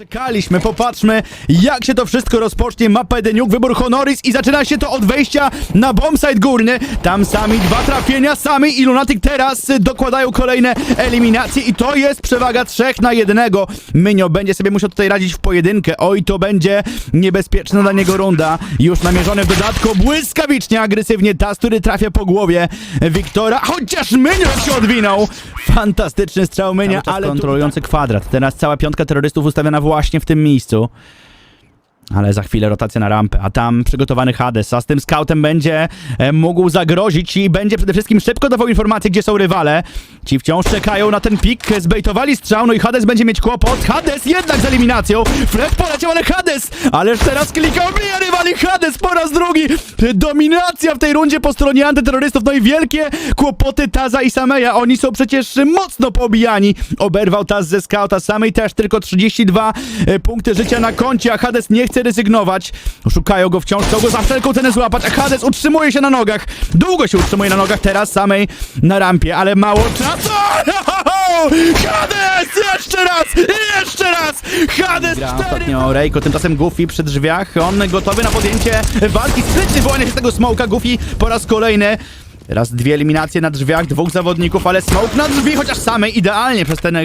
Czekaliśmy, popatrzmy jak się to wszystko rozpocznie. Mapa Edeniuk, wybór Honoris i zaczyna się to od wejścia na bombsite górny. Tam sami dwa trafienia, sami i Lunatic teraz dokładają kolejne eliminacje i to jest przewaga trzech na jednego. Mynio będzie sobie musiał tutaj radzić w pojedynkę. Oj, to będzie niebezpieczna dla niego runda. Już namierzony w dodatku błyskawicznie, agresywnie Tas, który trafia po głowie Wiktora, chociaż Mynio się odwinął. Fantastyczny strzał Mynia, ale kontrolujący kwadrat. Teraz cała piątka terrorystów ustawiona właśnie w tym miejscu. Ale za chwilę rotacja na rampę, a tam przygotowany Hades, a z tym scoutem będzie e, mógł zagrozić i będzie przede wszystkim szybko dawał informacje, gdzie są rywale. Ci wciąż czekają na ten pik, zbejtowali strzał, no i Hades będzie mieć kłopot. Hades jednak z eliminacją. Fred poleciał, ale Hades! Ależ teraz klikał, bije rywali Hades po raz drugi. Dominacja w tej rundzie po stronie antyterrorystów, no i wielkie kłopoty Taza i Sameja. Oni są przecież mocno pobijani. Oberwał Taz ze scouta, Samej też tylko 32 e, punkty życia na koncie, a Hades nie chce rezygnować. Szukają go wciąż, chcą go za wszelką cenę złapać, a Hades utrzymuje się na nogach. Długo się utrzymuje na nogach, teraz samej na rampie, ale mało czasu. Hades! Jeszcze raz! Jeszcze raz! Hades! Gra ostatnio Rejko, tymczasem Goofy przy drzwiach. On gotowy na podjęcie walki. Sprytnie wyłania się z tego smoka. Goofy po raz kolejny. Teraz dwie eliminacje na drzwiach, dwóch zawodników, ale smoke na drzwi, chociaż samej idealnie przez ten,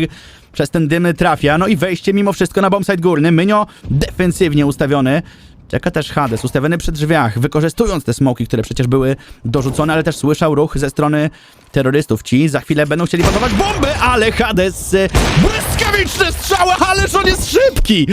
przez ten dym trafia. No i wejście mimo wszystko na bombsite górny. Mynio defensywnie ustawiony. Czeka też Hades, ustawiony przy drzwiach, wykorzystując te smoki, które przecież były dorzucone, ale też słyszał ruch ze strony terrorystów. Ci za chwilę będą chcieli ładować bomby, ale Hades e, błyskawiczne strzały, ależ on jest szybki!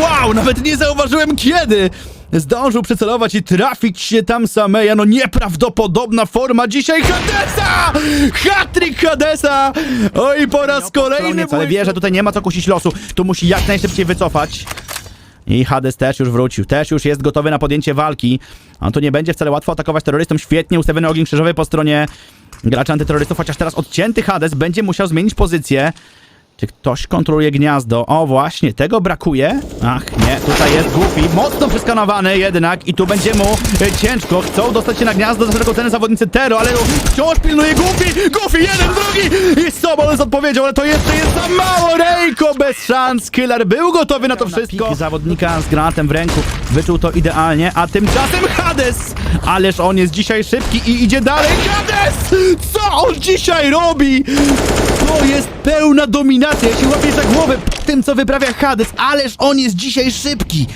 Wow, nawet nie zauważyłem kiedy! Zdążył przycelować i trafić się tam Sameja. No nieprawdopodobna forma dzisiaj Hadesa! Hattrick Hadesa! Oj, po raz kolejny... Ale wie, że tutaj nie ma co kusić losu. Tu musi jak najszybciej wycofać. I Hades też już wrócił, też już jest gotowy na podjęcie walki. On tu nie będzie wcale łatwo atakować terrorystom. Świetnie ustawiony ogień krzyżowy po stronie gracza antyterrorystów, chociaż teraz odcięty Hades będzie musiał zmienić pozycję. Czy ktoś kontroluje gniazdo? O, właśnie, tego brakuje. Ach, nie, tutaj jest Goofy, mocno przeskanowany jednak i tu będzie mu e, ciężko. Chcą dostać się na gniazdo za wszelką cenę zawodnicy Tero, ale wciąż pilnuje Goofy! Goofy, jeden, drugi! I Sobol z odpowiedzią, ale to jeszcze jest za mało! Rejko bez szans! Killer był gotowy na to wszystko. Zawodnika z granatem w ręku wyczuł to idealnie, a tymczasem Hades! Ależ on jest dzisiaj szybki i idzie dalej. Hades! Co on dzisiaj robi? To jest pełna dominacja. Ja się łapię za głowę po tym, co wyprawia Hades, ależ on jest dzisiaj szybki.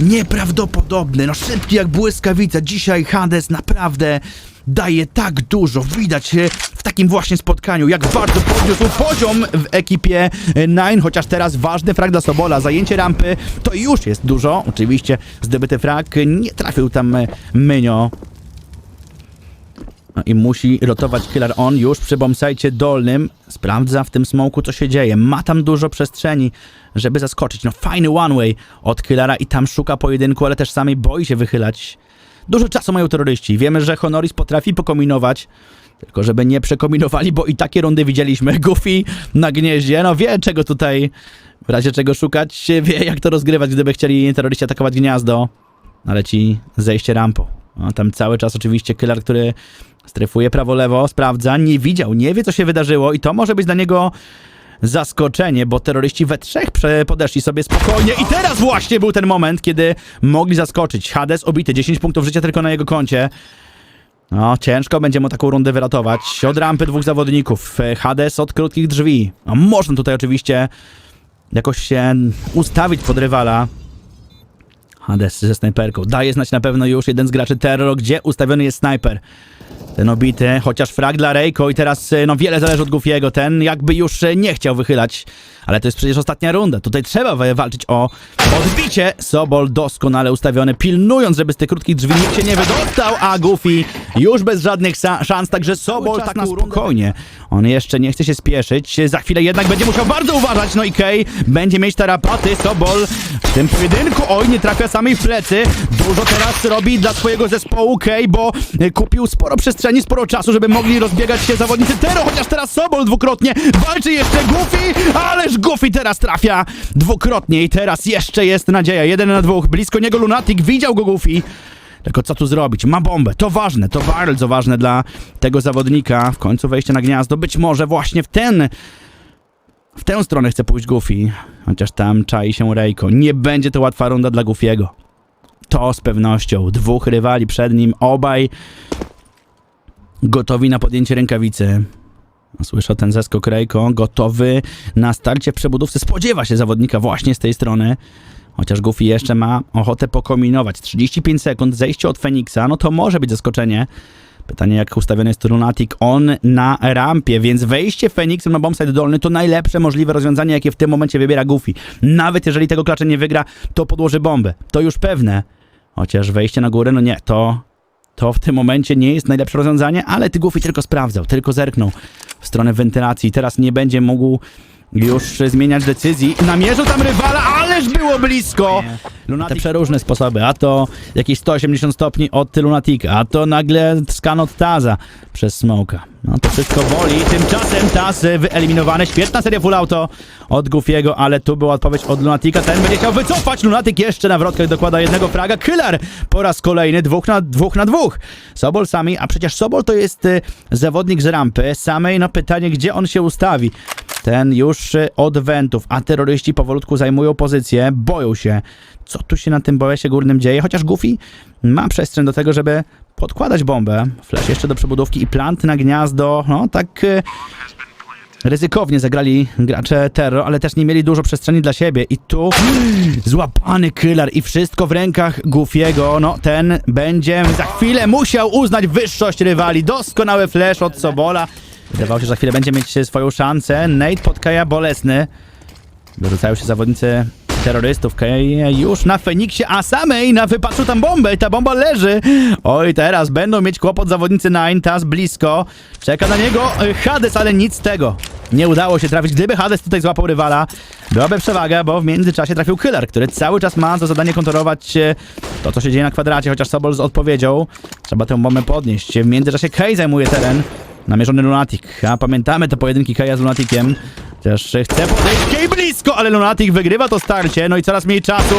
Nieprawdopodobny, no szybki jak błyskawica. Dzisiaj Hades naprawdę daje tak dużo. Widać e, w takim właśnie spotkaniu, jak bardzo podniósł poziom w ekipie e, Nine, chociaż teraz ważny frag dla Sobola. Zajęcie rampy to już jest dużo. Oczywiście zdobyty frag nie trafił tam e, Mynio. No i musi rotować Killer On już przy bombsite dolnym. Sprawdza w tym smoku, co się dzieje. Ma tam dużo przestrzeni, żeby zaskoczyć. No fajny one way od Killera i tam szuka pojedynku, ale też samej boi się wychylać. Dużo czasu mają terroryści. Wiemy, że Honoris potrafi pokombinować. Tylko żeby nie przekombinowali, bo i takie rundy widzieliśmy. Goofy na gnieździe, no wie czego tutaj, w razie czego szukać, wie jak to rozgrywać, gdyby chcieli terroryści atakować gniazdo. Ale ci zejście rampą. No, tam cały czas oczywiście killer, który strefuje prawo-lewo, sprawdza, nie widział, nie wie co się wydarzyło i to może być dla niego zaskoczenie, bo terroryści we trzech podeszli sobie spokojnie i teraz właśnie był ten moment, kiedy mogli zaskoczyć. Hades obity, 10 punktów życia tylko na jego koncie. No, ciężko będzie mu taką rundę wyratować. Od rampy dwóch zawodników. Hades od krótkich drzwi. No, można tutaj oczywiście jakoś się ustawić pod rywala. Hades ze snajperką. Daje znać na pewno już jeden z graczy Terror, gdzie ustawiony jest snajper. Ten obity, chociaż frag dla Reiko i teraz e, no wiele zależy od Goofiego. Ten jakby już e, nie chciał wychylać, ale to jest przecież ostatnia runda. Tutaj trzeba wa- walczyć o odbicie. Sobol doskonale ustawiony, pilnując, żeby z tych krótkich drzwi nikt się nie wydostał, a Goofy już bez żadnych szans, także Sobol tak na spokojnie. On jeszcze nie chce się spieszyć, za chwilę jednak będzie musiał bardzo uważać, no i Kay będzie mieć tarapaty. Sobol w tym pojedynku, oj, nie trafia samej w plecy. Dużo teraz robi dla swojego zespołu Kay, bo e, kupił sporo przestrzeni, sporo czasu, żeby mogli rozbiegać się zawodnicy Tero, chociaż teraz Sobol dwukrotnie walczy jeszcze Goofy, ależ Goofy teraz trafia dwukrotnie i teraz jeszcze jest nadzieja. Jeden na dwóch, blisko niego Lunatic, widział go Goofy. Tylko co tu zrobić? Ma bombę. To ważne, to bardzo ważne dla tego zawodnika. W końcu wejście na gniazdo. Być może właśnie w ten W tę stronę chce pójść Goofy, chociaż tam czai się Reiko. Nie będzie to łatwa runda dla Goofiego. To z pewnością. Dwóch rywali przed nim, obaj gotowi na podjęcie rękawicy. Słyszę ten zeskok Reiko, gotowy na starcie w przebudówce. Spodziewa się zawodnika właśnie z tej strony. Chociaż Goofy jeszcze ma ochotę pokombinować. 35 sekund, zejście od Feniksa, no to może być zaskoczenie. Pytanie, jak ustawiony jest Lunatic, on na rampie, więc wejście Feniksem na bombsite dolny to najlepsze możliwe rozwiązanie, jakie w tym momencie wybiera Goofy. Nawet jeżeli tego klacza nie wygra, to podłoży bombę. To już pewne. Chociaż wejście na górę, no nie, to, to w tym momencie nie jest najlepsze rozwiązanie, ale ty Goofy tylko sprawdzał, tylko zerknął w stronę wentylacji. Teraz nie będzie mógł już zmieniać decyzji. Namierzył tam rywala, ależ było blisko! Lunatic... Te przeróżne sposoby, a to jakieś 180 stopni od Lunatika, a to nagle skan od Taza przez Smoka. No to wszystko boli. Tymczasem Taz wyeliminowany. Świetna seria full auto od Goofiego, ale tu była odpowiedź od Lunatika. Ten będzie chciał wycofać. Lunatik jeszcze na wrotkach dokłada jednego fraga. Killer po raz kolejny. Dwóch na dwóch na dwóch. Sobol sami, a przecież Sobol to jest y, zawodnik z rampy. Samej no pytanie, gdzie on się ustawi. Ten już od wentów, a terroryści powolutku zajmują pozycję, boją się. Co tu się na tym boesie górnym dzieje? Chociaż Goofy ma przestrzeń do tego, żeby podkładać bombę. Flash jeszcze do przebudówki i plant na gniazdo. No tak y, ryzykownie zagrali gracze Terror, ale też nie mieli dużo przestrzeni dla siebie. I tu złapany killer i wszystko w rękach Goofiego. No ten będzie za chwilę musiał uznać wyższość rywali. Doskonały flash od Sobola. Wydawało się, że za chwilę będzie mieć swoją szansę. Nate podkaja bolesny. Dorzucają się zawodnicy terrorystów. Kej już na Feniksie, a samej na wypatrzył tam bombę i ta bomba leży. Oj, teraz będą mieć kłopot zawodnicy Nine, Taz blisko. Czeka na niego y, Hades, ale nic z tego. Nie udało się trafić. Gdyby Hades tutaj złapał rywala, byłaby przewaga, bo w międzyczasie trafił Killer, który cały czas ma za zadanie kontrolować e, to, co się dzieje na kwadracie, chociaż Sobol z odpowiedzią. Trzeba tę bombę podnieść. W międzyczasie Kej zajmuje teren. Namierzony Lunatic. A pamiętamy te pojedynki Keja z Lunaticiem. Też chce podejść blisko, ale Lunatic wygrywa to starcie. No i coraz mniej czasu.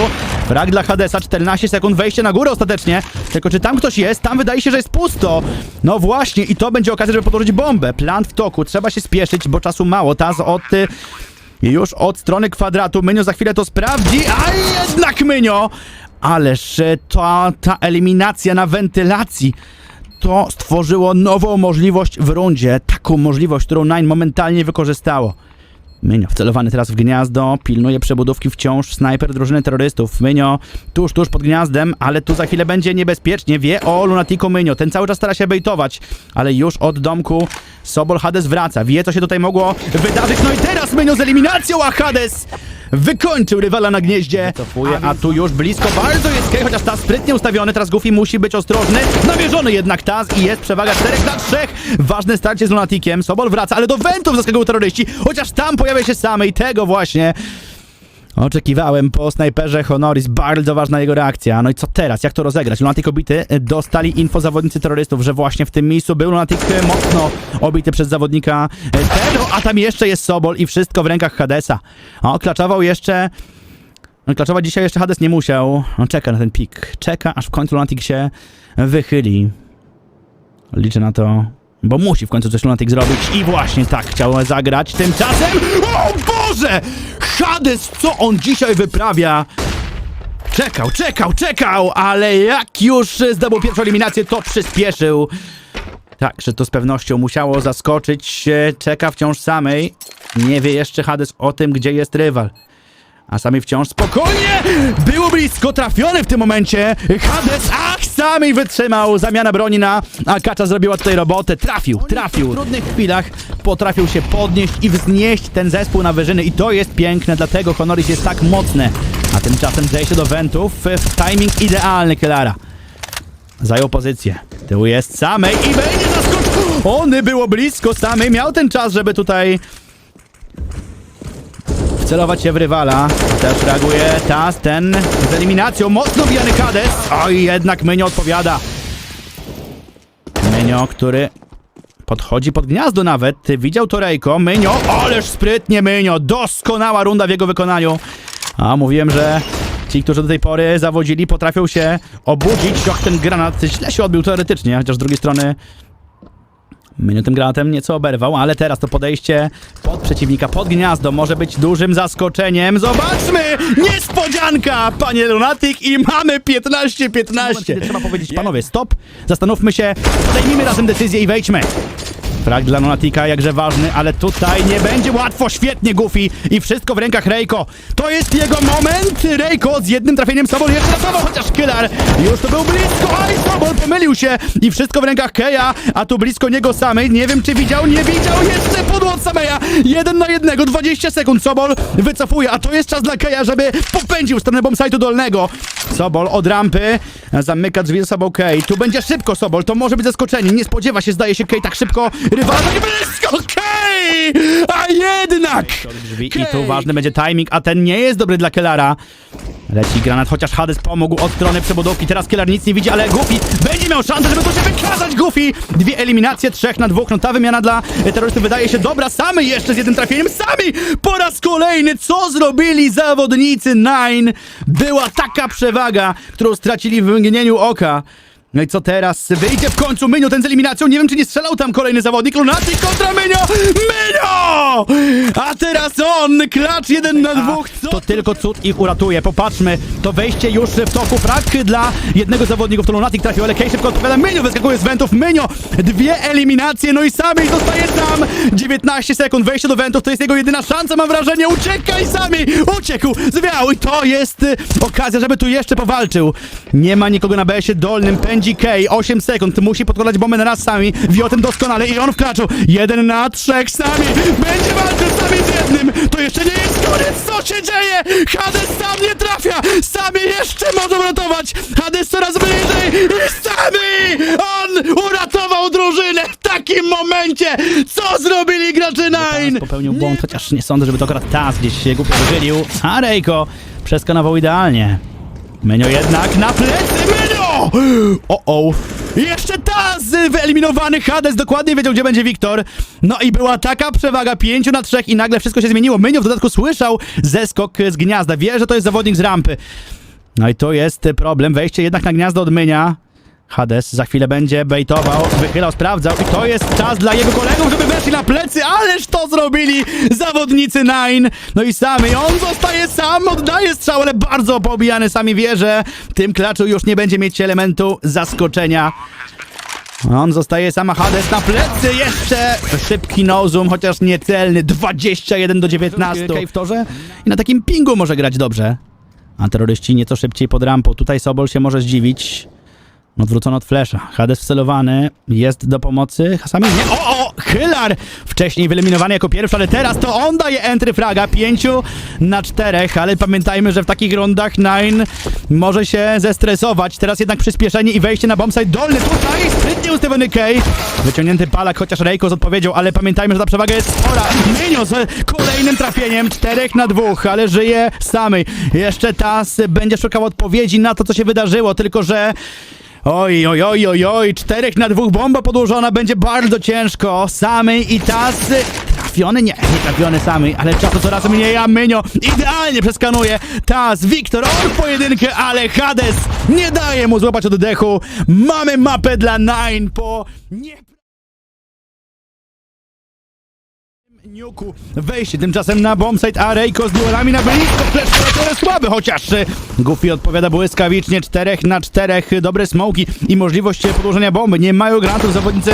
Frag dla Hadesa, 14 sekund, wejście na górę ostatecznie. Tylko czy tam ktoś jest? Tam wydaje się, że jest pusto. No właśnie, i to będzie okazja, żeby podłożyć bombę. Plan w toku, trzeba się spieszyć, bo czasu mało. Taz od... y, Już od strony kwadratu. Mynio za chwilę to sprawdzi, a jednak Mynio! Ależ e, ta, ta eliminacja na wentylacji to stworzyło nową możliwość w rundzie. Taką możliwość, którą Nine momentalnie wykorzystało. Mynio wcelowany teraz w gniazdo, pilnuje przebudówki wciąż snajper drużyny terrorystów. Mynio tuż, tuż pod gniazdem, ale tu za chwilę będzie niebezpiecznie. Wie o Lunatico Mynio. Ten cały czas stara się bejtować, ale już od domku Sobol Hades wraca. Wie, co się tutaj mogło wydarzyć. No i teraz Mynio z eliminacją, a Hades wykończył rywala na gnieździe. Wycofuje, a tu już blisko bardzo jest Kej, chociaż Taz sprytnie ustawiony. Teraz Goofy musi być ostrożny. Namierzony jednak Taz i jest przewaga 4 na 3. Ważne starcie z Lunatikiem. Sobol wraca, ale do wentów zaskakują terroryści, chociaż tam pojawia się samej tego właśnie. Oczekiwałem po snajperze Honoris, bardzo ważna jego reakcja. No i co teraz? Jak to rozegrać? Lunatic obity, dostali info zawodnicy terrorystów, że właśnie w tym miejscu był Lunatic mocno obity przez zawodnika Terro, a tam jeszcze jest Sobol i wszystko w rękach Hadesa. O, klaczował jeszcze... No, klaczować dzisiaj jeszcze Hades nie musiał. On czeka na ten pik. Czeka, aż w końcu Lunatic się wychyli. Liczę na to, bo musi w końcu coś Lunatic zrobić i właśnie tak chciał zagrać. Tymczasem... O Boże! Hades, co on dzisiaj wyprawia? Czekał, czekał, czekał, ale jak już zdobył pierwszą eliminację, to przyspieszył. Tak, że to z pewnością musiało zaskoczyć. Czeka wciąż samej. Nie wie jeszcze Hades o tym, gdzie jest rywal. A sami wciąż spokojnie! Było blisko, trafiony w tym momencie! Hades, ach, sami wytrzymał! Zamiana broni na Akacza zrobiła tutaj robotę. Trafił, trafił. W trudnych chwilach potrafił się podnieść i wznieść ten zespół na wyżyny i to jest piękne, dlatego Honoris jest tak mocny. A tymczasem zejście do wentów w timing idealny Kielara. Zajął pozycję. Tył jest samej i będzie zaskoczył! Ony było blisko samej, miał ten czas, żeby tutaj wcelować się w rywala. Też reaguje Taz, ten z eliminacją. Mocno bijany Hades. Oj, jednak Mynio odpowiada. Mynio, który podchodzi pod gniazdo nawet. Widział to Rejko. Mynio, ależ sprytnie Mynio. Doskonała runda w jego wykonaniu. A mówiłem, że ci, którzy do tej pory zawodzili, potrafią się obudzić. Och, ten granat źle się odbił teoretycznie, chociaż z drugiej strony Menu tym granatem nieco oberwał, ale teraz to podejście pod przeciwnika, pod gniazdo może być dużym zaskoczeniem. Zobaczmy! Niespodzianka, panie Lunatic i mamy 15-15. Trzeba powiedzieć, panowie, stop, zastanówmy się, podejmijmy razem decyzję i wejdźmy. Frag dla Lunatika jakże ważny, ale tutaj nie będzie łatwo. Świetnie Goofy i wszystko w rękach Reiko. To jest jego moment. Reiko z jednym trafieniem Sobol jeszcze ratował, chociaż Killer już to był blisko. Aj, Sobol pomylił się i wszystko w rękach Keja, a tu blisko niego samej. Nie wiem, czy widział, nie widział. Jeszcze pudło od Sameja. Jeden na jednego, 20 sekund. Sobol wycofuje, a to jest czas dla Keja, żeby popędził w stronę bombsite'u dolnego. Sobol od rampy zamyka drzwi za sobą Kej. Tu będzie szybko Sobol, to może być zaskoczenie. Nie spodziewa się, zdaje się Kej tak szybko. Rywal tak blisko, Kej! A jednak! Drzwi. I tu ważny będzie timing, a ten nie jest dobry dla Kellara. Leci granat, chociaż Hades pomógł od strony przebudówki. Teraz Killer nic nie widzi, ale Goofy będzie miał szansę, żeby tu się wykazać. Goofy! Dwie eliminacje, trzech na dwóch. No ta wymiana dla terrorystów wydaje się dobra. Sami jeszcze z jednym trafieniem. Sami po raz kolejny. Co zrobili zawodnicy Nine? Była taka przewaga, którą stracili w mgnieniu oka. No i co teraz? Wyjdzie w końcu Mynio, ten z eliminacją. Nie wiem, czy nie strzelał tam kolejny zawodnik. Lunatic kontra Mynio! Mynio! A teraz on! Klacz jeden na dwóch. Co to tylko cud ich uratuje. Popatrzmy. To wejście już w toku. Frak dla jednego zawodnika, w to Lunatic trafił, ale Kej szybko odpowiada. Mynio wyskakuje z wentów. Mynio! Dwie eliminacje, no i sami zostaje sam. 19 sekund. Wejście do wentów to jest jego jedyna szansa, mam wrażenie. Uciekaj sami! Uciekł! Zwiał! I to jest y, okazja, żeby tu jeszcze powalczył. Nie ma nikogo na BS-ie dolnym. Pędzi K. 8 sekund. Musi podkładać bombę na raz sami. Wie o tym doskonale i on wkraczu. Jeden na trzech sami. Będzie walczył sami z jednym. To jeszcze nie jest koniec. Co się dzieje? Hades sam nie trafia. Sami jeszcze mogą ratować. Hades coraz bliżej. I sami! On uratował drużynę w takim momencie. Co zrobili gracze Nine? Popełnił błąd, chociaż nie sądzę, żeby to akurat Taz gdzieś się głupio wyżylił. A Reiko przeskanował idealnie. Menio jednak na plecy, Menio! O, o. Jeszcze Taz wyeliminowany Hades dokładnie wiedział, gdzie będzie Wiktor. No i była taka przewaga 5 na 3 i nagle wszystko się zmieniło. Menio w dodatku słyszał zeskok z gniazda. Wie, że to jest zawodnik z rampy. No i to jest problem. Wejście jednak na gniazdo od Mynia. Hades za chwilę będzie bejtował, wychylał, sprawdzał i to jest czas dla jego kolegów, żeby weszli na plecy, ależ to zrobili zawodnicy Nine. No i samy, on zostaje sam, oddaje strzał, ale bardzo poobijany, sami wie, że tym klaczu już nie będzie mieć elementu zaskoczenia. On zostaje sama Hades na plecy, jeszcze szybki nozum, chociaż niecelny, 21 do 19 w torze i na takim pingu może grać dobrze. A terroryści nieco szybciej pod rampą, tutaj Sobol się może zdziwić. Odwrócono od flesza. Hades wcelowany. Jest do pomocy. Hasami nie. O, o! Hylar! Wcześniej wyeliminowany jako pierwszy, ale teraz to on daje entry fraga. Pięciu na czterech, ale pamiętajmy, że w takich rundach Nine może się zestresować. Teraz jednak przyspieszenie i wejście na bombsite dolny. Tutaj sprytnie ustawiony Kay. Wyciągnięty palak, chociaż Reiko odpowiedział, ale pamiętajmy, że ta przewaga jest spora. Minio z kolejnym trafieniem. Czterech na dwóch, ale żyje samej. Jeszcze Tas będzie szukał odpowiedzi na to, co się wydarzyło, tylko że Oj, oj, oj, oj, oj, czterech na dwóch bomba podłożona, będzie bardzo ciężko. Samej i tas trafiony? Nie, nie trafiony samej, ale czasu coraz mniej, a Mynio idealnie przeskanuje. Tas, Wiktor, on pojedynkę, ale Hades nie daje mu złapać oddechu. Mamy mapę dla Nine po nie... Wejście tymczasem na bombsite, a Reiko z duelami na blisko, trochę słaby, chociaż y, Goofy odpowiada błyskawicznie, 4 na 4, dobre smoki i możliwość podłożenia bomby, nie mają granatów zawodnicy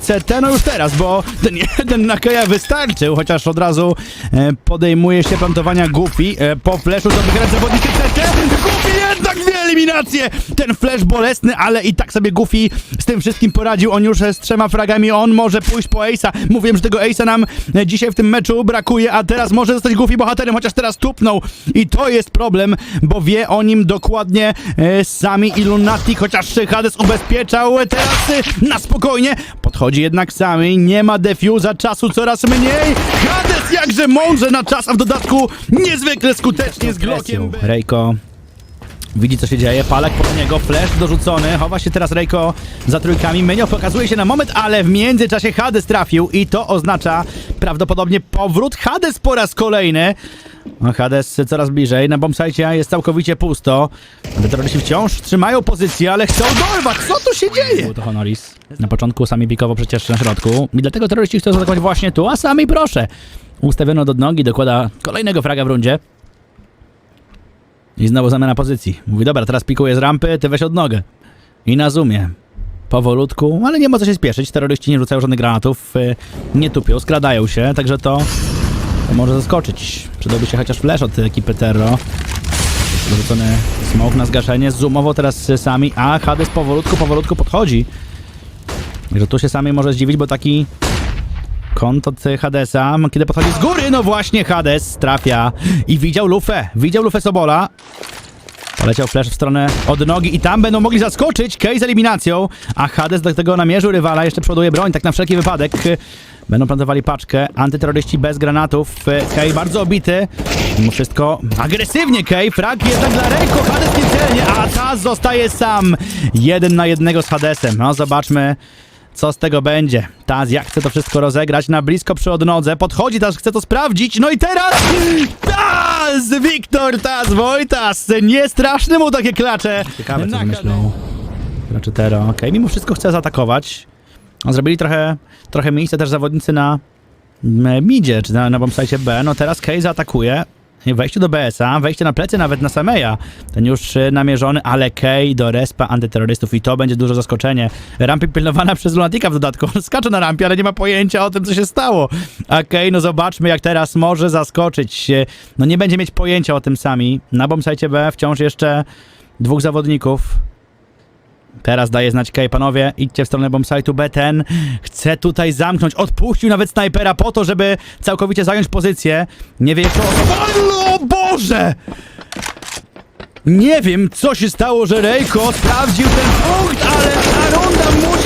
CT, no już teraz, bo ten jeden na Keja wystarczył, chociaż od razu e, podejmuje się plantowania Goofy, e, po flashu to wygrać zawodnicy CT, Goofy jednak dwie eliminacje, ten flash bolesny, ale i tak sobie Goofy z tym wszystkim poradził, on już z trzema fragami, on może pójść po Ace'a, mówiłem, że tego Ace'a nam e, dzisiaj w tym meczu brakuje, a teraz może zostać Goofy bohaterem, chociaż teraz tupnął. I to jest problem, bo wie o nim dokładnie e, sami i Lunatic, chociaż Hades ubezpieczał teraz e, na spokojnie, podchodzi jednak sami, nie ma defuza, czasu coraz mniej, Hades jakże mądrze na czas, a w dodatku niezwykle skutecznie z Glockiem. Rejko Widzi co się dzieje, Palak pod niego, flash dorzucony, chowa się teraz Rejko za trójkami, Menio pokazuje się na moment, ale w międzyczasie Hades trafił i to oznacza prawdopodobnie powrót Hades po raz kolejny. No, Hades coraz bliżej, na bombsite jest całkowicie pusto, terroryści wciąż trzymają pozycję, ale chcą dorwać, co tu się dzieje? To Honoris. Na początku sami pikowo przecież na środku i dlatego terroryści chcą zaatakować właśnie tu, a sami proszę. Ustawiono do nogi, dokłada kolejnego fraga w rundzie. I znowu zamiana pozycji. Mówi, dobra, teraz pikuję z rampy, ty weź od nogę. I na zoomie. Powolutku, ale nie ma co się spieszyć. Terroryści nie rzucają żadnych granatów, y, nie tupią, skradają się, także to, to może zaskoczyć. Przydałby się chociaż flash od ekipy Terro. Dorzucony smoke na zgaszenie. Zoomował teraz y, sami, a Hades powolutku, powolutku podchodzi. Także tu się sami może zdziwić, bo taki kąt od Hadesa, kiedy podchodzi z góry, no właśnie Hades trafia. I widział lufę, widział lufę Sobola. Poleciał flash w stronę od nogi i tam będą mogli zaskoczyć Kej z eliminacją, a Hades do tego namierzył rywala, jeszcze przoduje broń, tak na wszelki wypadek. Będą plantowali paczkę, antyterroryści bez granatów, Kej bardzo obity, mimo wszystko agresywnie Kej, frag jednak dla Rejko, Hades niecelnie, a Taz zostaje sam, jeden na jednego z Hadesem, no zobaczmy co z tego będzie. Taz, jak chce to wszystko rozegrać na blisko przy odnodze. Podchodzi Taz, chce to sprawdzić. No i teraz... Taz! Wiktor Taz Wojtas! Nie straszne mu takie klacze. Ciekawe, co myślą. Znaczy Tero. Okej, mimo wszystko chce zaatakować. Zrobili trochę, trochę miejsca też zawodnicy na m, midzie, czy na, na bombsite B. No teraz Kay zaatakuje. Wejście do BS-a, wejście na plecy nawet na Sameja. Ten już y, namierzony, ale Kay do respa antyterrorystów i to będzie duże zaskoczenie. Rampy pilnowana przez Lunatika w dodatku. On skacze na rampie, ale nie ma pojęcia o tym, co się stało. A Kay, no zobaczmy, jak teraz może zaskoczyć. Y, No nie będzie mieć pojęcia o tym sami. Na bombsite B wciąż jeszcze dwóch zawodników. Teraz daje znać Kej, panowie, idźcie w stronę bombsite'u B10. Chce tutaj zamknąć, odpuścił nawet snajpera po to, żeby całkowicie zająć pozycję. Nie wie, co... O Boże! Nie wiem, co się stało, że Rejko sprawdził ten punkt, ale ta runda musi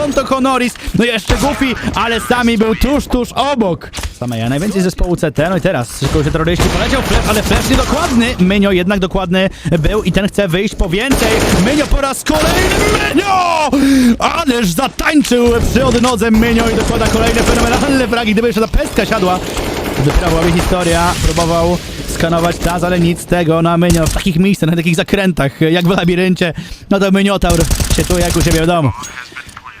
konto Honoris. No jeszcze Goofy, ale sami był tuż, tuż obok. Same ja, najwięcej zespołu CT, no i teraz szybko się terroryści poleciał flash, ale flash niedokładny. Mynio jednak dokładny był i ten chce wyjść po więcej. Mynio po raz kolejny, Mynio! Ależ zatańczył przy odnodze Mynio i dokłada kolejne fenomenalne fragi. Gdyby jeszcze ta pestka siadła, wyprawa mi historia, próbował skanować Taz, ale nic z tego na Mynio w takich miejscach, na takich zakrętach, jak w labiryncie, no to Myniotaur się czuje jak u siebie w domu.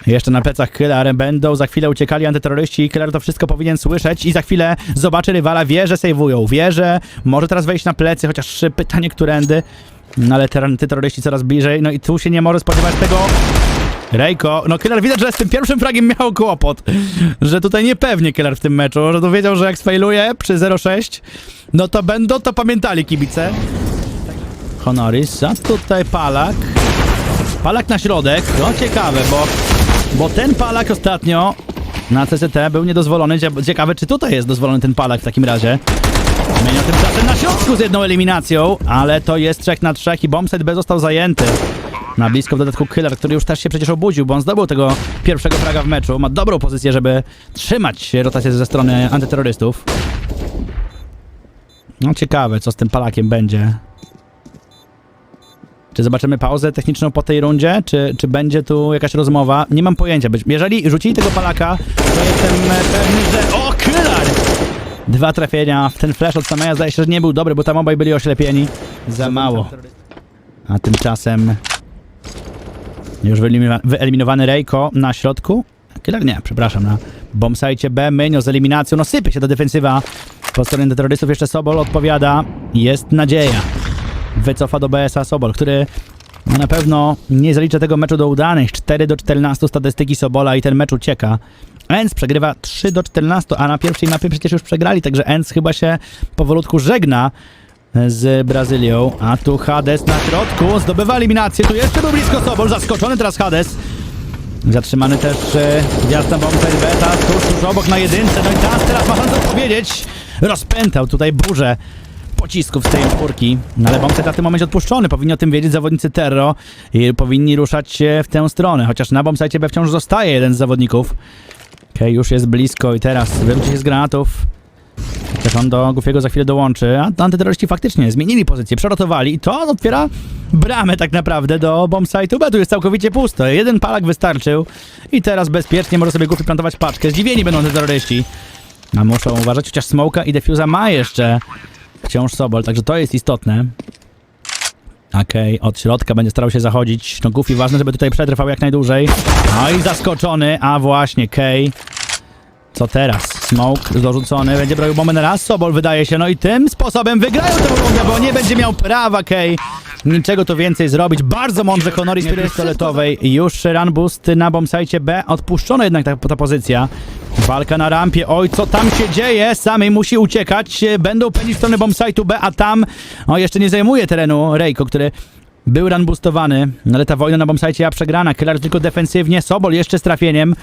Jeszcze na plecach Killer będą. Za chwilę uciekali antyterroryści. I Killer to wszystko powinien słyszeć i za chwilę zobaczy rywala, wie, że sejwują, wie, że może teraz wejść na plecy, chociaż pytanie którędy, no ale ter- antyterroryści coraz bliżej, no i tu się nie może spodziewać tego. Rejko, no Killer widać, że z tym pierwszym fragiem miał kłopot, że tutaj niepewnie Killer w tym meczu, że tu wiedział, że jak sfailuje przy 0-6, no to będą to pamiętali kibice. Honoris, a tutaj Palak. Palak na środek, no ciekawe, bo, bo ten Palak ostatnio na CCT był niedozwolony. Cie- Ciekawe, czy tutaj jest dozwolony ten Palak w takim razie. Menio tymczasem na środku z jedną eliminacją, ale to jest 3 na 3 i bombset B został zajęty. Na blisko w dodatku Killer, który już też się przecież obudził, bo on zdobył tego pierwszego fraga w meczu. Ma dobrą pozycję, żeby trzymać rotację ze strony antyterrorystów. No ciekawe, co z tym Palakiem będzie. Czy zobaczymy pauzę techniczną po tej rundzie? Czy, czy będzie tu jakaś rozmowa? Nie mam pojęcia. Być- Jeżeli rzucili tego Palaka, to jestem e, pewny, że... O, Killer! Dwa trafienia. Ten flash od Sameja zdaje się, że nie był dobry, bo tam obaj byli oślepieni. Za mało. A tymczasem... Już wyeliminowa- wyeliminowany Rejko na środku. Killer nie, przepraszam, na bombsite B, Menio z eliminacją. No sypie się ta defensywa po stronie terrorystów. Jeszcze Sobol odpowiada. Jest nadzieja. Wycofa do BSA Sobol, który no na pewno nie zalicza tego meczu do udanych. 4 do 14 statystyki Sobola i ten mecz ucieka. Enz przegrywa 3 do 14, a na pierwszej mapie przecież już przegrali, także Enz chyba się powolutku żegna z Brazylią. A tu Hades na środku, zdobywa eliminację. Tu jeszcze był blisko Sobol, zaskoczony teraz Hades. Zatrzymany też e, gwiazda bombsite beta, tuż, tuż obok na jedynce. No i teraz, teraz ma szansę odpowiedzieć. Rozpętał tutaj burzę pocisków z tej czwórki. Ale bombsite w tym momencie odpuszczony. Powinni o tym wiedzieć zawodnicy Terro i powinni ruszać się w tę stronę. Chociaż na bombsite B wciąż zostaje jeden z zawodników. Okej, już jest blisko i teraz wyrzuci się z granatów. Też on do Goofiego za chwilę dołączy, a antyterroryści faktycznie zmienili pozycję, przerotowali i to otwiera bramę tak naprawdę do bombsite'u B. Tu jest całkowicie pusto. Jeden palak wystarczył i teraz bezpiecznie może sobie Goofy plantować paczkę. Zdziwieni będą antyterroryści. A muszą uważać, chociaż Smoka i Defusa ma jeszcze wciąż Sobol, także to jest istotne. Okej, od środka będzie starał się zachodzić. No Goofy ważne, żeby tutaj przetrwał jak najdłużej. No i zaskoczony, a właśnie Kay. Co teraz? Smoke dorzucony, będzie brał na raz, Sobol wydaje się, no i tym sposobem wygrają tę rundę, bo nie będzie miał prawa Kay niczego tu więcej zrobić. Bardzo mądrze Honoris z pistoletowej. Już run boost na bombsite B, odpuszczona jednak ta, ta pozycja. Walka na rampie, oj co tam się dzieje, samej musi uciekać, będą pędzić w stronę bombsite'u B, a tam, o jeszcze nie zajmuje terenu Rejko, który był run boostowany, ale ta wojna na bombsite A przegrana, Killer tylko defensywnie, Sobol jeszcze z trafieniem.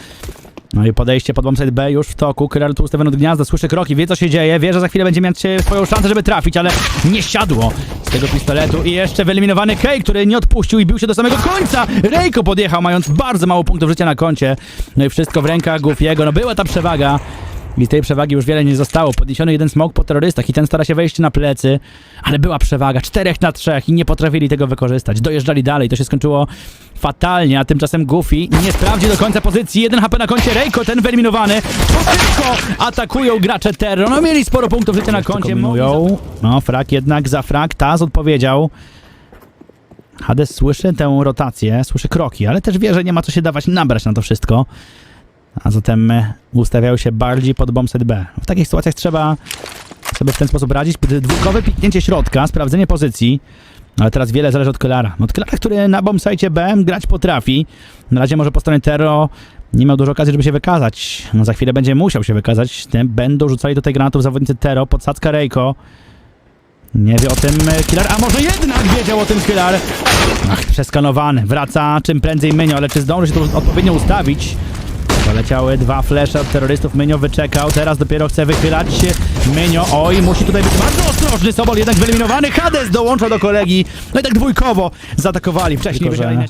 No i podejście pod bombsite B już w toku. Killer tu ustawiony od gniazda, słyszy kroki, wie co się dzieje, wie, że za chwilę będzie e, swoją szansę, żeby trafić, ale nie siadło z tego pistoletu. I jeszcze wyeliminowany Kay, który nie odpuścił i bił się do samego końca. Rejko podjechał, mając bardzo mało punktów życia na koncie. No i wszystko w rękach Goofiego. No była ta przewaga. I tej przewagi już wiele nie zostało. Podniesiony jeden smok po terrorystach i ten stara się wejść na plecy, ale była przewaga. Czterech na trzech i nie potrafili tego wykorzystać. Dojeżdżali dalej, to się skończyło fatalnie, a tymczasem Goofy nie sprawdzi do końca pozycji. Jeden HP na koncie, Reiko ten wyeliminowany. Tylko atakują gracze Terror. No mieli sporo punktów życia na koncie. Kombinują. No frak jednak za frak. Taz odpowiedział. Hades słyszy tę rotację, słyszy kroki, ale też wie, że nie ma co się dawać nabrać na to wszystko. A zatem e, ustawiał się bardziej pod bombset B. W takich sytuacjach trzeba sobie w ten sposób radzić. Dwójkowe piknięcie środka, sprawdzenie pozycji. Ale teraz wiele zależy od Kelara. Od Kelara, który na bombsite B grać potrafi. Na razie może po stronie Terro nie miał dużo okazji, żeby się wykazać. No za chwilę będzie musiał się wykazać. Będą rzucali tutaj granatów zawodnicy Terro, podsadzka Reiko. Nie wie o tym e, Killer, a może jednak wiedział o tym Killer. Ach, przeskanowany. Wraca czym prędzej Mynio, ale czy zdąży się tu odpowiednio ustawić? Poleciały dwa flesze od terrorystów. Mynio wyczekał, teraz dopiero chce wychylać się. Mynio, oj, musi tutaj być bardzo ostrożny. Sobol jednak wyeliminowany. Hades dołącza do kolegi. No i tak dwójkowo zaatakowali. Wcześniej Tylko, że-.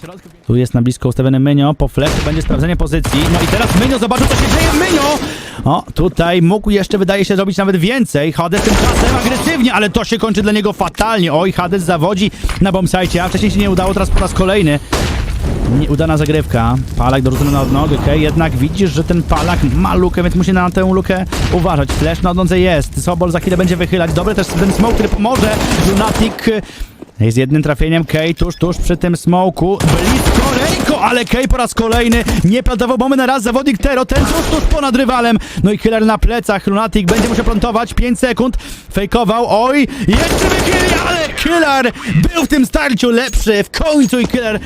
Tu jest na blisko ustawiony Mynio. Po flesze będzie sprawdzenie pozycji. No i teraz Mynio zobaczył, co się dzieje. Mynio! O, tutaj mógł jeszcze, wydaje się, zrobić nawet więcej. Hades tymczasem agresywnie, ale to się kończy dla niego fatalnie. Oj, Hades zawodzi na bombsite, a wcześniej się nie udało, teraz po raz kolejny. Nieudana zagrywka. Palak dorzucony na odnogę, okej, jednak widzisz, że ten Palak ma lukę, więc musi na tę lukę uważać. Flash na odnodze jest. Sobol za chwilę będzie wychylać. Dobry też ten smoke, który pomoże. Lunatic z jednym trafieniem. Kay tuż, tuż przy tym smoku. Blisko Rejko, ale Kay po raz kolejny nie plantował bomby na raz. Zawodnik Tero, ten tuż, tuż ponad rywalem. No i Killer na plecach. Lunatic będzie musiał plantować. 5 sekund. Fejkował. Oj, jeszcze wychyli, ale Killer był w tym starciu lepszy. W końcu i Killer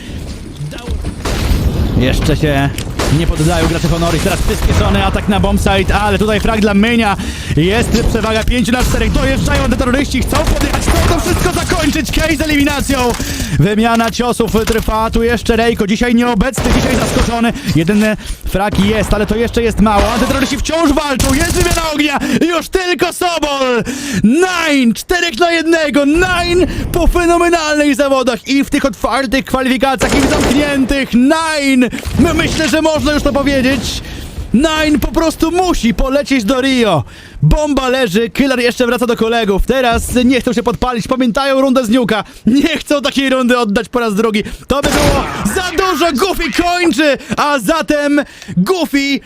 jeszcze się nie poddają gracze Honoris. Teraz przyspieszony atak na bombsite, ale tutaj frag dla Mynia. Jest przewaga 5 na 4. Dojeżdżają terroryści, chcą podjechać, chcą to wszystko zakończyć. Case z eliminacją. Wymiana ciosów trwa. Tu jeszcze Rejko, dzisiaj nieobecny, dzisiaj zaskoczony. Jeden frag jest, ale to jeszcze jest mało. Antyterroryści wciąż walczą. Jest wymiana ognia. Już tylko Sobol. Nine, czterech na jednego. Nine po fenomenalnych zawodach i w tych otwartych kwalifikacjach i w zamkniętych. Nine. My myślę, że można już to powiedzieć. Nine po prostu musi polecieć do Rio. Bomba leży, Killer jeszcze wraca do kolegów. Teraz nie chcą się podpalić, pamiętają rundę z Niuka. Nie chcą takiej rundy oddać po raz drugi. To by było za dużo. Goofy kończy, a zatem Goofy